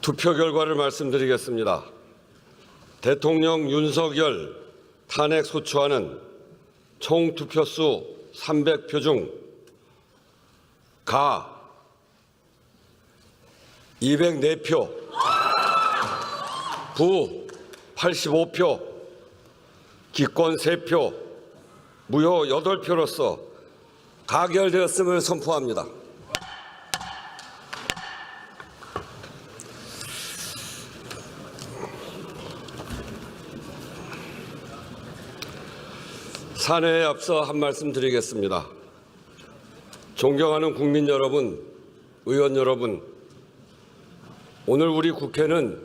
투표 결과를 말씀드리겠습니다. 대통령 윤석열 탄핵 소추안은 총 투표수 300표 중 가 204표, 부 85표, 기권 3표, 무효 8표로서 가결되었음을 선포합니다. 사내에 앞서 한 말씀 드리겠습니다. 존경하는 국민 여러분, 의원 여러분, 오늘 우리 국회는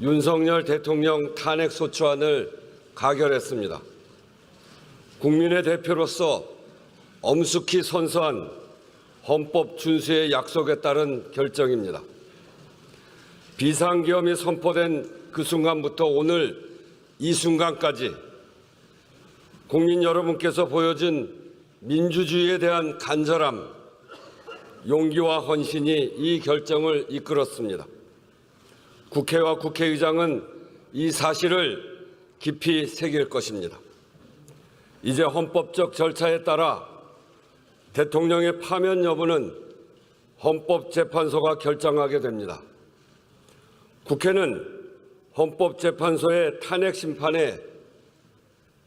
윤석열 대통령 탄핵 소추안을 가결했습니다. 국민의 대표로서 엄숙히 선서한 헌법 준수의 약속에 따른 결정입니다. 비상계엄이 선포된 그 순간부터 오늘 이 순간까지 국민 여러분께서 보여준 민주주의에 대한 간절함, 용기와 헌신이 이 결정을 이끌었습니다. 국회와 국회의장은 이 사실을 깊이 새길 것입니다. 이제 헌법적 절차에 따라 대통령의 파면 여부는 헌법재판소가 결정하게 됩니다. 국회는 헌법재판소의 탄핵 심판에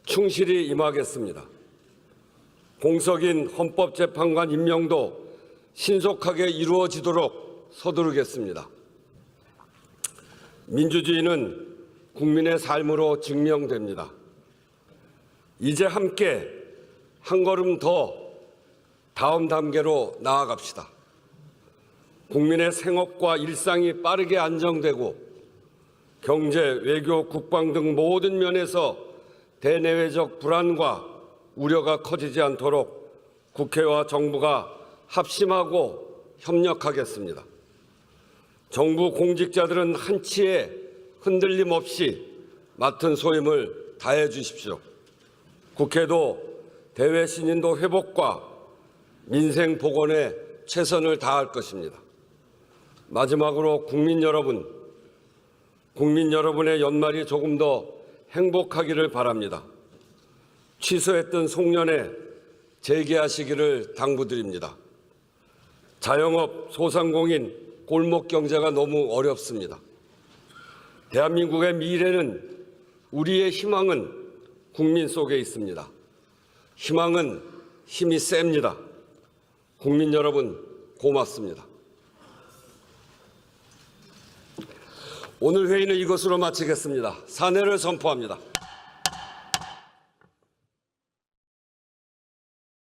충실히 임하겠습니다. 공석인 헌법재판관 임명도 신속하게 이루어지도록 서두르겠습니다. 민주주의는 국민의 삶으로 증명됩니다. 이제 함께 한 걸음 더 다음 단계로 나아갑시다. 국민의 생업과 일상이 빠르게 안정되고 경제, 외교, 국방 등 모든 면에서 대내외적 불안과 우려가 커지지 않도록 국회와 정부가 합심하고 협력하겠습니다. 정부 공직자들은 한치의 흔들림 없이 맡은 소임을 다해 주십시오. 국회도 대외 신인도 회복과 민생 복원에 최선을 다할 것입니다. 마지막으로 국민 여러분, 국민 여러분의 연말이 조금 더 행복하기를 바랍니다. 취소했던 송년회 재개하시기를 당부드립니다. 자영업, 소상공인, 골목 경제가 너무 어렵습니다. 대한민국의 미래는 우리의 희망은 국민 속에 있습니다. 희망은 힘이 셉니다. 국민 여러분 고맙습니다. 오늘 회의는 이것으로 마치겠습니다. 사내를 선포합니다.